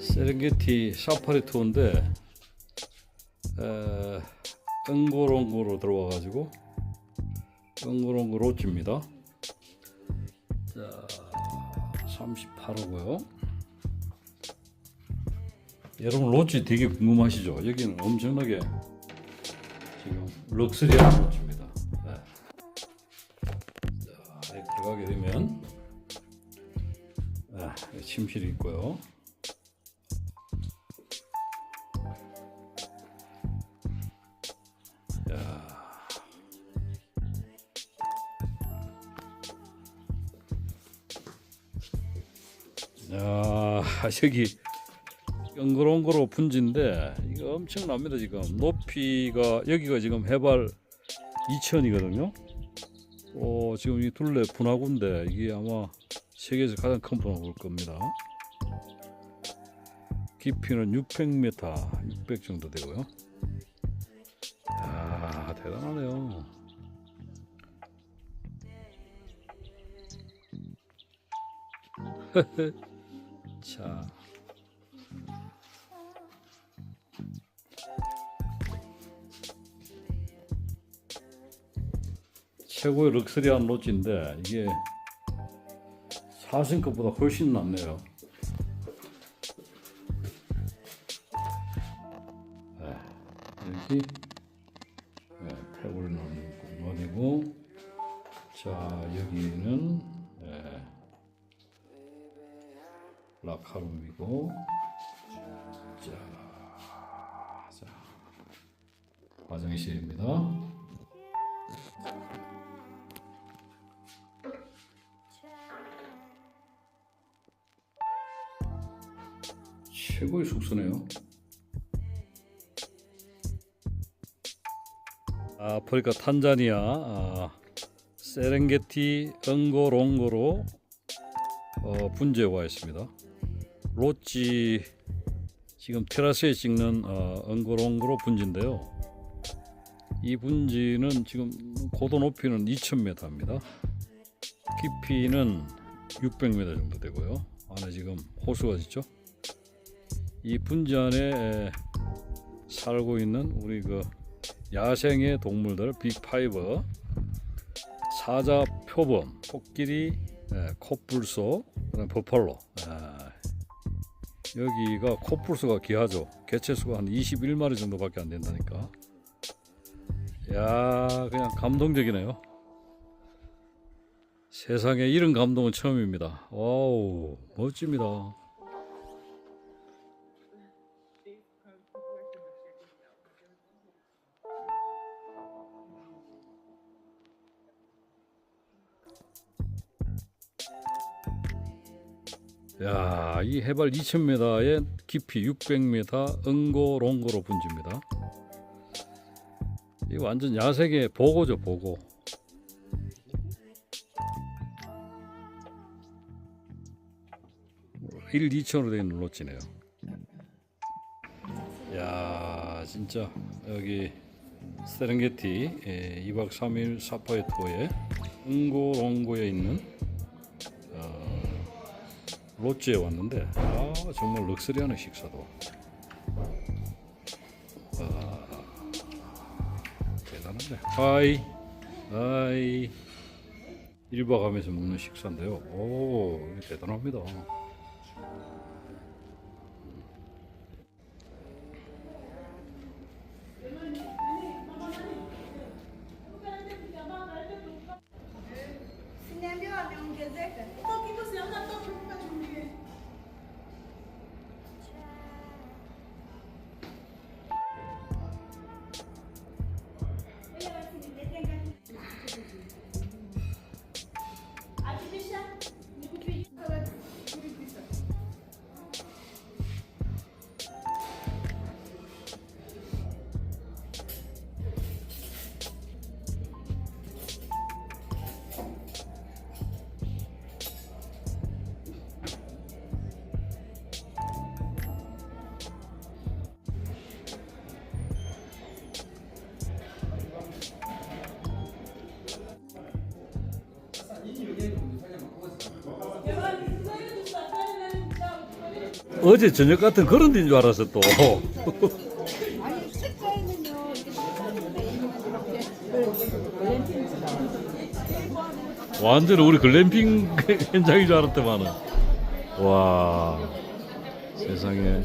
세렝게티 사파리 투어인데 에, 응고롱고로 들어와 가지고 응고롱고 로찌입니다. 자, 38호고요. 여러분 로찌 되게 궁금하시죠? 여기는 엄청나게 지금 럭셔리한 로찌입니다. 네. 자, 들어가게 되면 아, 침실이 있고요. 야, 여기 엉그렁그로 분지인데 이거 엄청납니다 지금 높이가 여기가 지금 해발 2천이거든요. 어, 지금 이 둘레 분화구인데 이게 아마 세계에서 가장 큰 분화구일 겁니다. 깊이는 600m, 600 정도 되고요. 야, 대단하네요. 자. 최고의 럭셔리한 로지인데 이게 사신 것보다 훨씬 낫네요. 네, 여기 네, 넣는 공간이고 자 여기는 네, 라카룸이고 자, 자 화장실입니다. 최고의 숙소네요. 아프리카 탄자니아 아, 세렝게티 응고롱고로 어, 분지에 와 있습니다. 로찌 지금 테라스에 찍는 어, 응고롱고로 분지인데요. 이 분지는 지금 고도 높이는 2,000m입니다. 깊이는 600m 정도 되고요. 안에 지금 호수가 있죠. 이 분지 안에 에, 살고 있는 우리 그 야생의 동물들 빅파이버 사자 표범 코끼리 에, 코뿔소 버팔로. 에, 여기가 코뿔소가 귀하죠. 개체수가 한 21마리 정도밖에 안 된다니까. 야 그냥 감동적이네요. 세상에 이런 감동은 처음입니다. 와우 멋집니다 야, 이 해발 2,000m에 깊이 600m 응고롱고로 분지입니다. 이 완전 야생의 보고죠, 보고. 일 2천으로 되어 있는 로찌네요. 야, 진짜 여기 세렝게티 예, 2박 3일 사파이 투어에 응고롱고에 있는 로찌에 왔는데 아 정말 럭셔리한 식사도. 아, 대단한데. 하이 하이. 1박 하면서 먹는 식사인데요. 오 대단합니다 vimeongezeka. Hiyo kitu sianza toka 어제 저녁 같은 그런 데인 줄 알았어 또. 아니 책자에는요 이게 이렇게 완전 우리 글램핑 현장인 줄 알았더만은. 와 세상에.